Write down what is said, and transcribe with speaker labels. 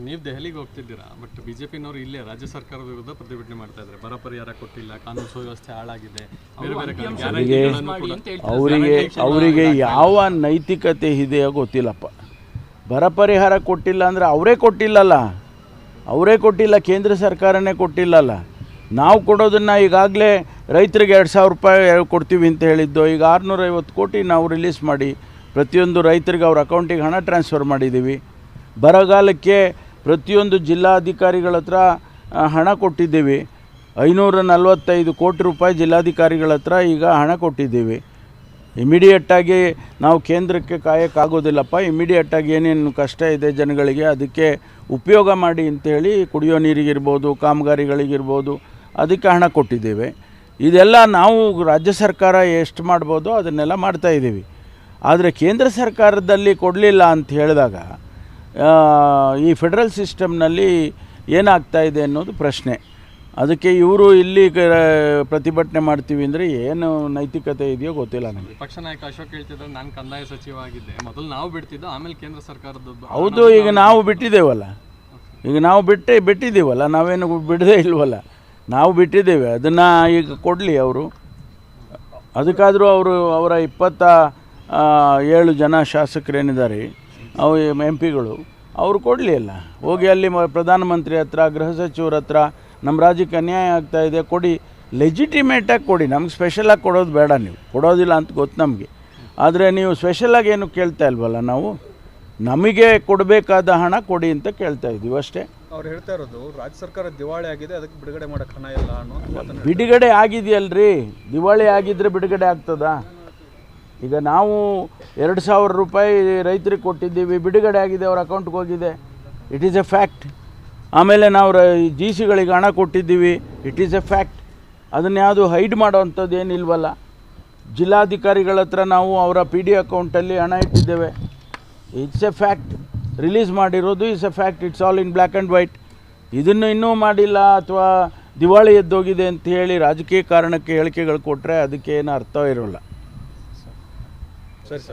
Speaker 1: ನೀವು ದೆಹಲಿಗೆ ಹೋಗ್ತಿದ್ದೀರಾ? ಬಟ್ ಬಿಜೆಪಿನವರು ಇಲ್ಲೇ ರಾಜ್ಯ ಸರ್ಕಾರದ ವಿರುದ್ಧ ಪ್ರತಿಭಟನೆ ಮಾಡ್ತಾ ಇದ್ದಾರೆ. ಬರ ಪರಿಹಾರ ಕೊಟ್ಟಿಲ್ಲ ಕಾನೂನು ಸುವ್ಯವಸ್ಥೆ ಹಾಳಾಗಿದೆ. ಬೇರೆ ಬೇರೆ ಕೂಡ
Speaker 2: ಅವರಿಗೆ ಅವರಿಗೆ ಯಾವ ನೈತಿಕತೆ ಇದೆಯೋ ಗೊತ್ತಿಲ್ಲಪ್ಪ. ಬರ ಪರಿಹಾರ ಕೊಟ್ಟಿಲ್ಲ ಅಂದರೆ ಅವರೇ ಕೊಟ್ಟಿಲ್ಲಲ್ಲ. ಅವರೇ ಕೊಟ್ಟಿಲ್ಲ ಕೇಂದ್ರ ಸರ್ಕಾರನೇ ಕೊಟ್ಟಿಲ್ಲಲ್ಲ. ನಾವು ಕೊಡೋದನ್ನು ಈಗಾಗಲೇ ರೈತರಿಗೆ ಎರಡು ಸಾವಿರ ರೂಪಾಯಿ ಕೊಡ್ತೀವಿ ಅಂತ ಹೇಳಿದ್ದು ಈಗ ಆರುನೂರೈವತ್ತು ಕೋಟಿ ನಾವು ರಿಲೀಸ್ ಮಾಡಿ ಪ್ರತಿಯೊಂದು ರೈತರಿಗೆ ಅವ್ರ ಅಕೌಂಟಿಗೆ ಹಣ ಟ್ರಾನ್ಸ್ಫರ್ ಮಾಡಿದ್ದೀವಿ. ಬರಗಾಲಕ್ಕೆ ಪ್ರತಿಯೊಂದು ಜಿಲ್ಲಾಧಿಕಾರಿಗಳ ಹತ್ರ ಹಣ ಕೊಟ್ಟಿದ್ದೀವಿ. ಐನೂರ ನಲವತ್ತೈದು ಕೋಟಿ ರೂಪಾಯಿ ಜಿಲ್ಲಾಧಿಕಾರಿಗಳ ಹತ್ರ ಈಗ ಹಣ ಕೊಟ್ಟಿದ್ದೀವಿ. ಇಮಿಡಿಯೇಟಾಗಿ ನಾವು ಕೇಂದ್ರಕ್ಕೆ ಕಾಯೋಕ್ಕಾಗೋದಿಲ್ಲಪ್ಪ. ಇಮಿಡಿಯೇಟಾಗಿ ಏನೇನು ಕಷ್ಟ ಇದೆ ಜನಗಳಿಗೆ ಅದಕ್ಕೆ ಉಪಯೋಗ ಮಾಡಿ ಅಂತೇಳಿ ಕುಡಿಯೋ ನೀರಿಗಿರ್ಬೋದು, ಕಾಮಗಾರಿಗಳಿಗಿರ್ಬೋದು, ಅದಕ್ಕೆ ಹಣ ಕೊಟ್ಟಿದ್ದೇವೆ. ಇದೆಲ್ಲ ನಾವು ರಾಜ್ಯ ಸರ್ಕಾರ ಎಷ್ಟು ಮಾಡ್ಬೋದೋ ಅದನ್ನೆಲ್ಲ ಮಾಡ್ತಾಯಿದ್ದೀವಿ ಆದರೆ ಕೇಂದ್ರ ಸರ್ಕಾರದಲ್ಲಿ ಕೊಡಲಿಲ್ಲ ಅಂತ ಹೇಳಿದಾಗ ಈ ಫೆಡರಲ್ ಸಿಸ್ಟಮ್ನಲ್ಲಿ ಏನಾಗ್ತಾ ಇದೆ ಅನ್ನೋದು ಪ್ರಶ್ನೆ. ಅದಕ್ಕೆ ಇವರು ಇಲ್ಲಿ ಕ- ಪ್ರತಿಭಟನೆ ಮಾಡ್ತೀವಿ ಅಂದರೆ ಏನು ನೈತಿಕತೆ ಇದೆಯೋ ಗೊತ್ತಿಲ್ಲ ನನಗೆ
Speaker 1: ಪಕ್ಷ ನಾಯಕ ಅಶೋಕ್ ಹೇಳ್ತಿದ್ರೆ ನಾನು ಕಂದಾಯ ಸಚಿವ ಆಗಿದ್ದೆ. ಮೊದಲು ನಾವು ಬಿಡ್ತಿದ್ದು ಆಮೇಲೆ ಕೇಂದ್ರ ಸರ್ಕಾರದ್ದು
Speaker 2: ಹೌದು ಈಗ ನಾವು ಬಿಟ್ಟಿದ್ದೇವಲ್ಲ. ಈಗ ನಾವು ಬಿಟ್ಟೆ ಬಿಟ್ಟಿದ್ದೀವಲ್ಲ ನಾವೇನು ಬಿಡದೇ ಇಲ್ವಲ್ಲ. ನಾವು ಬಿಟ್ಟಿದ್ದೇವೆ. ಅದನ್ನು ಈಗ ಕೊಡಲಿ ಅವರು. ಅದಕ್ಕಾದರೂ ಅವರು ಅವರ ಇಪ್ಪತ್ತ ಏಳು ಜನ ಶಾಸಕರೇನಿದ್ದಾರೆ ಅವು ಎಂ ಪಿಗಳು ಅವರು ಕೊಡಲಿಲ್ಲ ಹೋಗಿ ಅಲ್ಲಿ ಮ- ಪ್ರಧಾನಮಂತ್ರಿ ಹತ್ರ ಗೃಹ ಸಚಿವರ ಹತ್ರ ನಮ್ಮ ರಾಜ್ಯಕ್ಕೆ ಅನ್ಯಾಯ ಆಗ್ತಾ ಇದೆ ಕೊಡಿ. ಲೆಜಿಟಿಮೇಟಾಗಿ ಕೊಡಿ. ನಮ್ಗೆ ಸ್ಪೆಷಲಾಗಿ ಕೊಡೋದು ಬೇಡ ನೀವು. ಕೊಡೋದಿಲ್ಲ ಅಂತ ಗೊತ್ತು ನಮಗೆ. ಆದರೆ ನೀವು ಸ್ಪೆಷಲಾಗಿ ಏನು ಕೇಳ್ತಾ ಇಲ್ವಲ್ಲ ನಾವು? ನಮಗೆ ಕೊಡಬೇಕಾದ ಹಣ ಕೊಡಿ ಅಂತ ಕೇಳ್ತಾ ಇದ್ದೀವಿ ಅಷ್ಟೇ.
Speaker 3: ಅವ್ರು ಹೇಳ್ತಾ ಇರೋದು ರಾಜ್ಯ ಸರ್ಕಾರ ದಿವಾಳಿ ಆಗಿದೆ ಅದಕ್ಕೆ ಬಿಡುಗಡೆ ಮಾಡೋಕ್ಕೆ ಹಣ ಇಲ್ಲ ಅನ್ನೋ
Speaker 2: ಬಿಡುಗಡೆ ಆಗಿದೆಯಲ್ರಿ. ದಿವಾಳಿ ಆಗಿದ್ರೆ ಬಿಡುಗಡೆ ಆಗ್ತದಾ? ಈಗ ನಾವು ಎರಡು ಸಾವಿರ ರೂಪಾಯಿ ರೈತರಿಗೆ ಕೊಟ್ಟಿದ್ದೀವಿ, ಬಿಡುಗಡೆ ಆಗಿದೆ, ಅವ್ರ ಅಕೌಂಟ್ಗೆ ಹೋಗಿದೆ. ಇಟ್ ಈಸ್ ಎ ಫ್ಯಾಕ್ಟ್ ಆಮೇಲೆ ನಾವು ಜಿ ಸಿಗಳಿಗೆ ಹಣ ಕೊಟ್ಟಿದ್ದೀವಿ. ಇಟ್ ಈಸ್ ಎ ಫ್ಯಾಕ್ಟ್ ಅದನ್ನು ಯಾವುದು ಹೈಡ್ ಮಾಡೋವಂಥದ್ದು ಏನಿಲ್ವಲ್ಲ. ಜಿಲ್ಲಾಧಿಕಾರಿಗಳ ಹತ್ರ ನಾವು ಅವರ ಪಿ ಡಿ ಅಕೌಂಟಲ್ಲಿ ಹಣ ಇಟ್ಟಿದ್ದೇವೆ. ಇಟ್ಸ್ ಎ ಫ್ಯಾಕ್ಟ್ ರಿಲೀಸ್ ಮಾಡಿರೋದು it's a fact it's all in black and white ಇದನ್ನು ಇನ್ನೂ ಮಾಡಿಲ್ಲ ಅಥವಾ ದಿವಾಳಿ ಎದ್ದೋಗಿದೆ ಅಂತ ಹೇಳಿ ರಾಜಕೀಯ ಕಾರಣಕ್ಕೆ ಹೇಳಿಕೆಗಳು ಕೊಟ್ಟರೆ ಅದಕ್ಕೆ ಏನು ಅರ್ಥ ಇರೋಲ್ಲ.
Speaker 3: ಸರಿ ಸರ್